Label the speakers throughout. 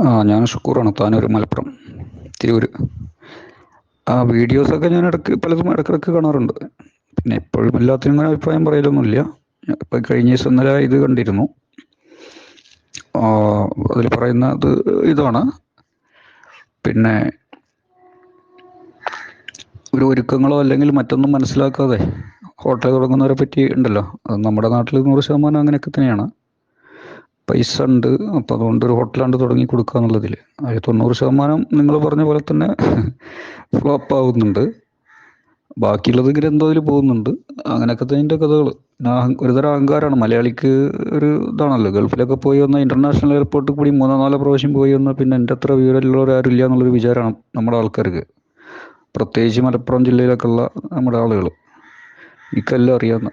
Speaker 1: ആ ഞാൻ ഷുക്കൂറാണ്. താനൂർ മലപ്പുറം തിരൂർ ആ വീഡിയോസൊക്കെ ഞാൻ ഇടയ്ക്ക് പലതും ഇടയ്ക്കിടയ്ക്ക് കാണാറുണ്ട്. പിന്നെ എപ്പോഴും എല്ലാത്തിനും ഇങ്ങനെ അഭിപ്രായം പറയലൊന്നുമില്ല. ഇപ്പം കഴിഞ്ഞ ദിവസം ഇന്നലെ ഇത് കണ്ടിരുന്നു. അതിൽ പറയുന്നത് ഇതാണ്. പിന്നെ ഒരു ഒരുക്കങ്ങളോ അല്ലെങ്കിൽ മറ്റൊന്നും മനസ്സിലാക്കാതെ ഹോട്ടൽ തുടങ്ങുന്നവരെ പറ്റി ഉണ്ടല്ലോ. അത് നമ്മുടെ നാട്ടിൽ നൂറ് ശതമാനം അങ്ങനെയൊക്കെ തന്നെയാണ്. പൈസ ഉണ്ട് അപ്പം അതുകൊണ്ട് ഒരു ഹോട്ടലാണ്ട് തുടങ്ങി കൊടുക്കുക എന്നുള്ളതിൽ അതിൽ തൊണ്ണൂറ് ശതമാനം നിങ്ങൾ പറഞ്ഞ പോലെ തന്നെ ഫ്ലോപ്പ് ആവുന്നുണ്ട്. ബാക്കിയുള്ളത് ഗ്രന്ഥത്തിൽ പോകുന്നുണ്ട്. അങ്ങനെയൊക്കെ തന്നെ കഥകൾ ഒരുതരം അഹങ്കാരമാണ് മലയാളിക്ക് ഒരു ഇതാണല്ലോ. ഗൾഫിലൊക്കെ പോയി വന്ന ഇന്റർനാഷണൽ എയർപോർട്ടിൽ കൂടി മൂന്നോ നാലോ പ്രാവശ്യം പോയി വന്ന പിന്നെ എന്റെ അത്ര വിവരമുള്ളവർ ആരും ഇല്ല എന്നുള്ളൊരു വിചാരമാണ് നമ്മുടെ ആൾക്കാർക്ക്. പ്രത്യേകിച്ച് മലപ്പുറം ജില്ലയിലൊക്കെ ഉള്ള നമ്മുടെ ആളുകൾ എനിക്കെല്ലാം അറിയാവുന്ന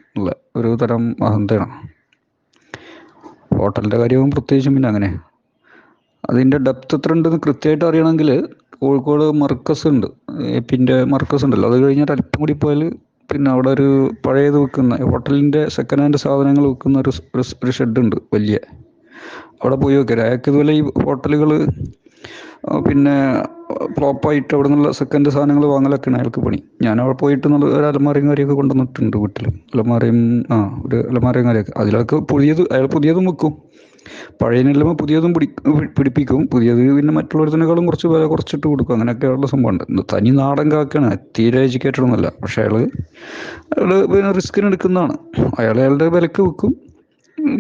Speaker 1: ഒരു തരം അഹന്തയാണ്. ഹോട്ടലിന്റെ കാര്യവും പ്രത്യേകിച്ചും പിന്നെ അങ്ങനെ. അതിന്റെ ഡെപ്ത് എത്ര ഉണ്ടെന്ന് കൃത്യമായിട്ട് അറിയണമെങ്കിൽ കോഴിക്കോട് മർക്കസ് ഉണ്ട്. പിന്റെ മർക്കസ് ഉണ്ടല്ലോ. അത് കഴിഞ്ഞിട്ട് അല്പം കൂടി പോയാൽ പിന്നെ അവിടെ ഒരു പഴയത് വിൽക്കുന്ന ഹോട്ടലിന്റെ സെക്കൻഡ് ഹാൻഡ് സാധനങ്ങൾ വിൽക്കുന്ന ഒരു ഒരു ഷെഡ് ഉണ്ട് വലിയ. അവിടെ പോയി വെക്കരുത് അയാൾക്ക് ഇതുപോലെ ഈ ഹോട്ടലുകൾ പിന്നെ ഫ്ലോപ്പായിട്ട് അവിടെ നിന്നുള്ള സെക്കൻഡ് സാധനങ്ങൾ വാങ്ങലൊക്കെയാണ് അയാൾക്ക് പണി. ഞാൻ അവിടെ പോയിട്ട് നല്ല ഒരു അലമാരയും കാര്യമൊക്കെ കൊണ്ടുവന്നിട്ടുണ്ട് വീട്ടിൽ അലമാരയും ആ ഒരു അലമാരയും കാര്യമൊക്കെ. അതിലൊക്കെ പുതിയത് അയാൾ പുതിയതും വെക്കും. പഴയ പഴയനെല്ലാം പുതിയതും പിടി പിടിപ്പിക്കും. പുതിയത് പിന്നെ മറ്റുള്ളവരത്തിനേക്കാളും കുറച്ച് വില കുറച്ചിട്ട് കൊടുക്കും. അങ്ങനെയൊക്കെയുള്ള സംഭവമുണ്ട്. തനി നാടൻ കാക്കാണ് തീരെ എഡ്യൂക്കേറ്റഡ് ഒന്നുമല്ല പക്ഷെ അയാൾ അയാൾ പിന്നെ റിസ്കിന് എടുക്കുന്നതാണ്. അയാൾ അയാളുടെ വിലക്ക് വെക്കും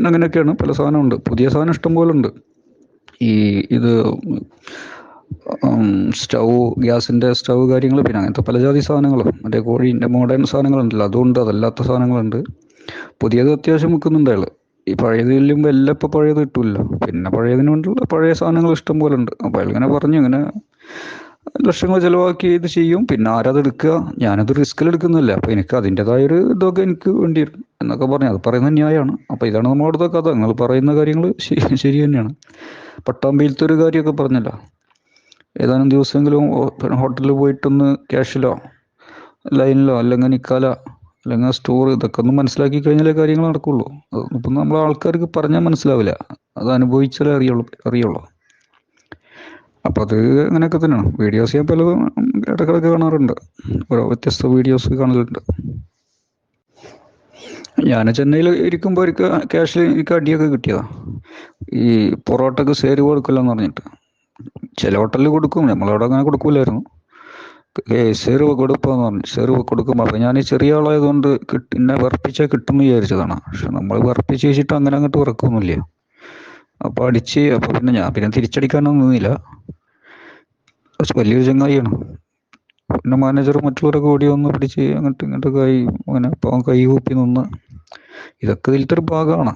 Speaker 1: അങ്ങനെയൊക്കെയാണ്. പല സാധനമുണ്ട്. പുതിയ സാധനം ഇഷ്ടം പോലെ ഉണ്ട് ഈ ഇത് സ്റ്റൗ ഗ്യാസിന്റെ സ്റ്റൗ കാര്യങ്ങൾ പിന്നെ അങ്ങനത്തെ പല ജാതി സാധനങ്ങളും. മറ്റേ കോഴീന്റെ മോഡേൺ സാധനങ്ങളുണ്ടല്ലോ അതുകൊണ്ട് അതല്ലാത്ത സാധനങ്ങളുണ്ട്. പുതിയത് അത്യാവശ്യം വെക്കുന്നുണ്ട് അയാൾ ഈ പഴയത് ചെല്ലുമ്പോൾ എല്ലാം ഇപ്പോൾ പഴയത് കിട്ടില്ല. പിന്നെ പഴയതിന് വേണ്ടിയുള്ള പഴയ സാധനങ്ങൾ ഇഷ്ടം പോലെ ഉണ്ട്. അപ്പോൾ അയാൾ ഇങ്ങനെ പറഞ്ഞു ഇങ്ങനെ ലക്ഷങ്ങൾ ചിലവാക്കി ഇത് ചെയ്യും. പിന്നെ ആരത് എടുക്കുക? ഞാനത് റിസ്കിൽ എടുക്കുന്നില്ല അപ്പോൾ എനിക്ക് അതിന്റെതായ ഒരു ഇതൊക്കെ എനിക്ക് വേണ്ടി എന്നൊക്കെ പറഞ്ഞു. അത് പറയുന്ന ന്യായമാണ്. അപ്പോൾ ഇതാണ് നമ്മളോടത്തെ കഥ. നിങ്ങൾ പറയുന്ന കാര്യങ്ങൾ ശരി തന്നെയാണ്. പട്ടാമ്പിയിലത്തെ ഒരു കാര്യമൊക്കെ പറഞ്ഞല്ലോ. ഏതാനും ദിവസമെങ്കിലും ഹോട്ടലിൽ പോയിട്ടൊന്ന് ക്യാഷിലോ ലൈനിലോ അല്ലെങ്കിൽ നിക്കാല അല്ലെങ്കിൽ സ്റ്റോർ ഇതൊക്കെ ഒന്ന് മനസ്സിലാക്കി കഴിഞ്ഞാലേ കാര്യങ്ങൾ നടക്കുള്ളൂ. ഇപ്പം നമ്മൾ ആൾക്കാർക്ക് പറഞ്ഞാൽ മനസ്സിലാവില്ല. അത് അനുഭവിച്ചാലേ അറിയുള്ളൂ അറിയുള്ളൂ. അപ്പം അത് അങ്ങനെയൊക്കെ തന്നെയാണ്. വീഡിയോസ് ഞാൻ പലതും ഇടക്കിടക്ക് കാണാറുണ്ട്. ഓരോ വ്യത്യസ്ത വീഡിയോസ് കാണലുണ്ട്. ഞാൻ ചെന്നൈയിൽ ഇരിക്കുമ്പോൾ എനിക്ക് ക്യാഷിൽ എനിക്ക് അടിയൊക്കെ കിട്ടിയതാണ് ഈ പൊറോട്ടക്ക് സേര് കൊടുക്കില്ല എന്ന് പറഞ്ഞിട്ട്. ചില ഹോട്ടലിൽ കൊടുക്കും. നമ്മളവിടെ അങ്ങനെ കൊടുക്കൂലായിരുന്നു. സെർവ് കൊടുപ്പാന്ന് പറഞ്ഞു. സെർവ് കൊടുക്കും അപ്പം ഞാൻ ചെറിയ ആളായതുകൊണ്ട് കിട്ടി എന്നെ വിറപ്പിച്ചാൽ കിട്ടും വിചാരിച്ചതാണ്. പക്ഷെ നമ്മൾ വിറപ്പിച്ച് വെച്ചിട്ട് അങ്ങനെ അങ്ങോട്ട് വിറക്കൊന്നുമില്ല അപ്പോൾ അടിച്ച് അപ്പോൾ പിന്നെ ഞാൻ പിന്നെ തിരിച്ചടിക്കാനൊന്നും നിന്നില്ല. പക്ഷെ വലിയൊരു ചങ്ങായിയാണ്. പിന്നെ മാനേജർ മറ്റുള്ളവരൊക്കെ ഓടി വന്ന് പിടിച്ച് അങ്ങോട്ട് ഇങ്ങോട്ട് കൈ അങ്ങനെ കൈ കൂപ്പി നിന്ന്. ഇതൊക്കെ ഇതിലത്തെ ഒരു ഭാഗമാണ്.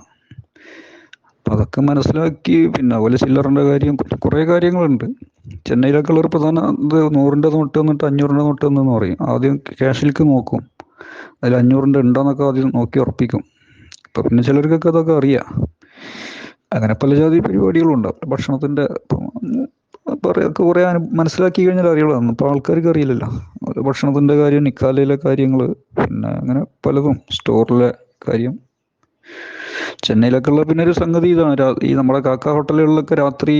Speaker 1: അതൊക്കെ മനസ്സിലാക്കി. പിന്നെ അതുപോലെ ചില്ലറിന്റെ കാര്യം കുറേ കാര്യങ്ങളുണ്ട്. ചെന്നൈയിലൊക്കെ ഉള്ളൊരു പ്രധാന ഇത് നൂറിന്റെ നോട്ട് എന്നിട്ട് അഞ്ഞൂറിന്റെ നോട്ട് വന്നെന്ന് പറയും. ആദ്യം ക്യാഷിലേക്ക് നോക്കും. അതിൽ അഞ്ഞൂറിന്റെ ഉണ്ടോയെന്നൊക്കെ ആദ്യം നോക്കി ഉറപ്പിക്കും. അപ്പം പിന്നെ ചിലർക്കൊക്കെ അതൊക്കെ അറിയാം. അങ്ങനെ പല ജാതി പരിപാടികളുണ്ട് ഭക്ഷണത്തിന്റെ പറയൊക്കെ കുറേ മനസ്സിലാക്കി കഴിഞ്ഞാൽ അറിയുള്ളതാണ്. ഇപ്പോൾ ആൾക്കാർക്ക് അറിയില്ലല്ലോ. ഭക്ഷണത്തിന്റെ കാര്യം നിക്കാലയിലെ കാര്യങ്ങൾ പിന്നെ അങ്ങനെ പലതും. സ്റ്റോറിലെ കാര്യം. ചെന്നൈയിലൊക്കെ ഉള്ള പിന്നെ ഒരു സംഗതി ഇതാണ്. ഈ നമ്മുടെ കാക്ക ഹോട്ടലുകളിലൊക്കെ രാത്രി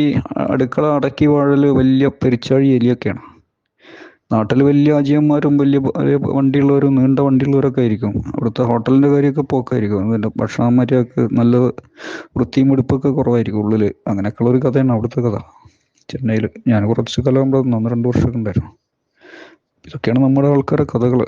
Speaker 1: അടുക്കള അടക്കി വാഴൽ വലിയ പെരിച്ചാഴി ഏരിയൊക്കെയാണ് നാട്ടിൽ വലിയ അജിയന്മാരും വലിയ വണ്ടിയുള്ളവരും നീണ്ട വണ്ടിയുള്ളവരൊക്കെ ആയിരിക്കും. അവിടുത്തെ ഹോട്ടലിന്റെ കാര്യമൊക്കെ പോക്കായിരിക്കും. പിന്നെ ഭക്ഷണം മര്യാദയ്ക്ക് നല്ല വൃത്തിയും വെടുപ്പൊക്കെ കുറവായിരിക്കും ഉള്ളിൽ അങ്ങനെയൊക്കെയുള്ള ഒരു കഥയാണ് അവിടുത്തെ കഥ. ചെന്നൈയിൽ ഞാൻ കുറച്ച് കാലം അവിടെ ഒന്ന് രണ്ട് വർഷമൊക്കെ ഉണ്ടായിരുന്നു. ഇതൊക്കെയാണ് നമ്മുടെ ആൾക്കാരുടെ കഥകൾ